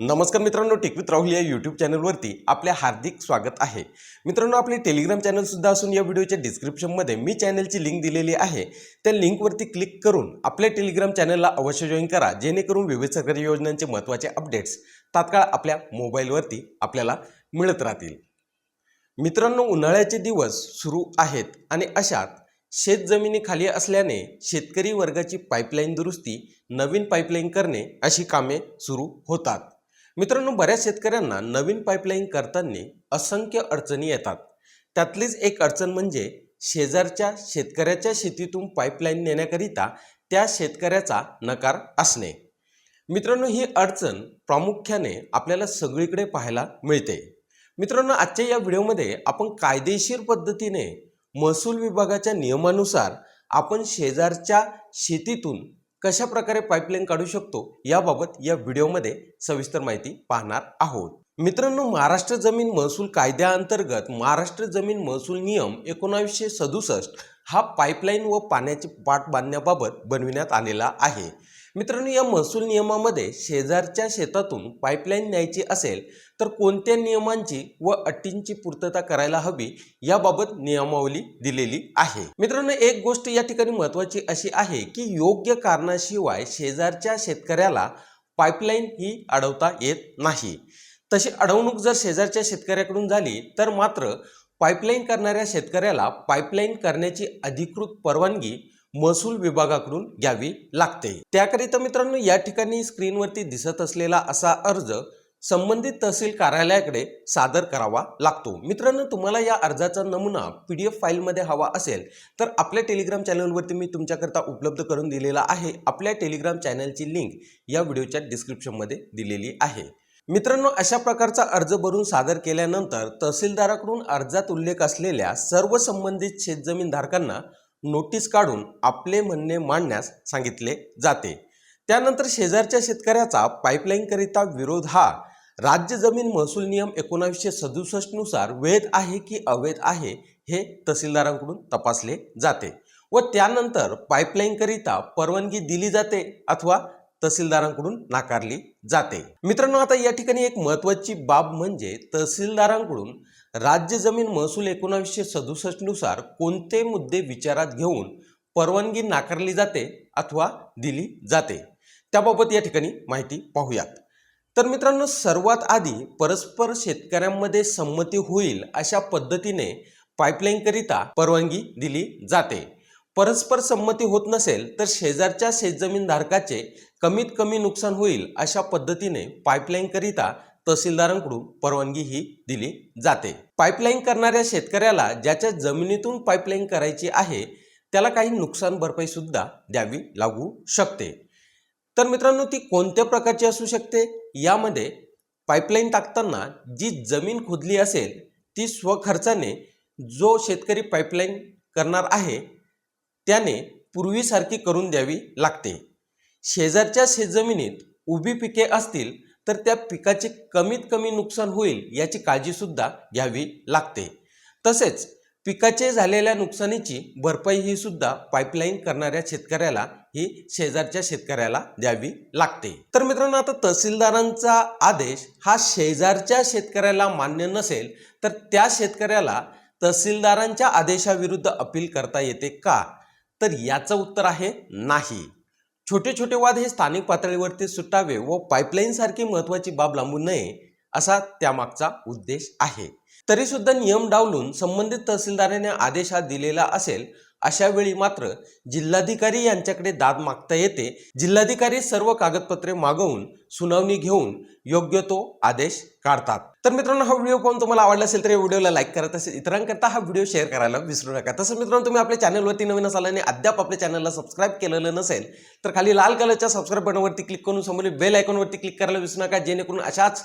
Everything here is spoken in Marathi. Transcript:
नमस्कार मित्रांनो टिकवित राहुल या यूट्यूब चॅनलवरती आपले हार्दिक स्वागत आहे. मित्रांनो आपले टेलिग्राम चॅनलसुद्धा असून या व्हिडिओच्या डिस्क्रिप्शनमध्ये मी चॅनलची लिंक दिलेली आहे. त्या लिंकवरती क्लिक करून आपल्या टेलिग्राम चॅनलला अवश्य जॉईन करा जेणेकरून विविध सरकारी योजनांचे महत्त्वाचे अपडेट्स तात्काळ आपल्या मोबाईलवरती आपल्याला मिळत राहतील. मित्रांनो उन्हाळ्याचे दिवस सुरू आहेत आणि अशात शेतजमिनीखाली असल्याने शेतकरी वर्गाची पाईपलाईन दुरुस्ती नवीन पाईपलाईन करणे अशी कामे सुरू होतात. मित्रांनो बऱ्याच शेतकऱ्यांना नवीन पाईपलाईन करताना असंख्य अडचणी येतात. त्यातलीच एक अडचण म्हणजे शेजारच्या शेतकऱ्याच्या शेतीतून पाईपलाईन नेण्याकरिता त्या शेतकऱ्याचा नकार असणे. मित्रांनो ही अडचण प्रामुख्याने आपल्याला सगळीकडे पाहायला मिळते. मित्रांनो आजच्या या व्हिडिओमध्ये आपण कायदेशीर पद्धतीने महसूल विभागाच्या नियमानुसार आपण शेजारच्या शेतीतून कशा प्रकारे पाईपलाईन काढू शकतो याबाबत या व्हिडिओमध्ये सविस्तर माहिती पाहणार आहोत. मित्रांनो महाराष्ट्र जमीन महसूल कायद्याअंतर्गत महाराष्ट्र जमीन महसूल नियम एकोणावीसशे सदुसष्ट हा पाईपलाईन व पाण्याची पाट बांधण्याबाबत बनविण्यात आलेला आहे. मित्रांनो या महसूल नियमामध्ये शेजारच्या शेतातून पाईपलाईन न्यायची असेल तर कोणत्या नियमांची व अटींची पूर्तता करायला हवी याबाबत नियमावली दिलेली आहे. मित्रांनो एक गोष्ट या ठिकाणी महत्त्वाची अशी आहे की योग्य कारणाशिवाय शेजारच्या शेतकऱ्याला पाईपलाईन ही अडवता येत नाही. तशी अडवणूक जर शेजारच्या शेतकऱ्याकडून झाली तर मात्र पाईपलाईन करणाऱ्या शेतकऱ्याला पाईपलाईन करण्याची अधिकृत परवानगी महसूल विभागाकडून घ्यावी लागते. त्याकरिता मित्रांनो या ठिकाणी स्क्रीनवरती दिसत असलेला असा अर्ज संबंधित तहसील कार्यालयाकडे सादर करावा लागतो. मित्रांनो तुम्हाला या अर्जाचा नमुना पी डी एफ फाईलमध्ये हवा असेल तर आपल्या टेलिग्राम चॅनलवरती मी तुमच्याकरता उपलब्ध करून दिलेला आहे. आपल्या टेलिग्राम चॅनलची लिंक या व्हिडिओच्या डिस्क्रिप्शनमध्ये दिलेली आहे. मित्रांनो अशा प्रकारचा अर्ज भरून सादर केल्यानंतर तहसीलदाराकडून अर्जात उल्लेख असलेल्या सर्व संबंधित शेतजमीनधारकांना नोटीस काढून आपले म्हणणे मांडण्यास सांगितले जाते. त्यानंतर शेजारच्या शेतकऱ्याचा पाईपलाईनकरिता विरोध हा राज्य जमीन महसूल नियम एकोणावीसशे सदुसष्टनुसार वैध आहे की अवैध आहे हे तहसीलदारांकडून तपासले जाते व त्यानंतर पाईपलाईनकरिता परवानगी दिली जाते अथवा तहसीलदारांकडून नाकारली जाते. मित्रांनो आता या ठिकाणी एक महत्त्वाची बाब म्हणजे तहसीलदारांकडून राज्य जमीन महसूल एकोणावीसशे सदुसष्टनुसार कोणते मुद्दे विचारात घेऊन परवानगी नाकारली जाते अथवा दिली जाते त्याबाबत या ठिकाणी माहिती पाहूयात. तर मित्रांनो सर्वात आधी परस्पर शेतकऱ्यांमध्ये संमती होईल अशा पद्धतीने पाईपलाईनकरिता परवानगी दिली जाते. परस्पर संमती होत नसेल तर शेजारच्या शेतजमीन धारकाचे कमीत कमी नुकसान होईल अशा पद्धतीने पाईपलाईनकरिता तहसीलदारांकडून परवानगी ही दिली जाते. पाईपलाईन करणाऱ्या शेतकऱ्याला ज्याच्या जमिनीतून पाईपलाईन करायची आहे त्याला काही नुकसान भरपाई सुद्धा द्यावी लागू शकते. तर मित्रांनो ती कोणत्या प्रकारची असू शकते? यामध्ये पाईपलाईन टाकताना जी जमीन खोदली असेल ती स्वखर्चाने जो शेतकरी पाईपलाईन करणार आहे त्याने पूर्वीसारखी करून द्यावी लागते. शेजारच्या शेतजमिनीत उभी पिके असतील तर त्या पिकाचे कमीत कमी नुकसान होईल याची काळजीसुद्धा घ्यावी लागते. तसेच पिकाचे झालेल्या नुकसानीची भरपाई ही सुद्धा पाईपलाईन करणाऱ्या शेतकऱ्याला ही शेजारच्या शेतकऱ्याला द्यावी लागते. तर मित्रांनो आता तहसीलदारांचा आदेश हा शेजारच्या शेतकऱ्याला मान्य नसेल तर त्या शेतकऱ्याला तहसीलदारांच्या आदेशाविरुद्ध अपील करता येते का? तर याचं उत्तर आहे नाही. छोटे छोटे वाद हे स्थानिक पातळीवरती सुटावे व पाईपलाईनसारखी महत्त्वाची महत्वाची बाब लांबू नये असा त्यामागचा उद्देश आहे. तरीसुद्धा नियम डावलून संबंधित तहसीलदाराने आदेश हा दिलेला असेल अशा वेळी मात्र जिल्हाधिकारी यांच्याकडे दाद मागता येते. जिल्हाधिकारी सर्व कागदपत्रे मागवून सुनावणी घेऊन योग्य तो आदेश काढतात. तर मित्रांनो हा व्हिडिओ पाहून तुम्हाला आवडला असेल तर या व्हिडिओला लाईक करत असेल. इतरांकरता हा व्हिडिओ शेअर करायला विसरू नका. तसं मित्रांनो तुम्ही आपल्या चॅनलवरती नवीन असाल आणि अद्याप आपल्या चॅनलला सबस्क्राईब केलेलं नसेल तर खाली लाल कलरच्या सबस्क्राईब बटनवरती क्लिक करून समोर बेल आयकॉनवरती क्लिक करायला विसरू नका. जेणेकरून अशाच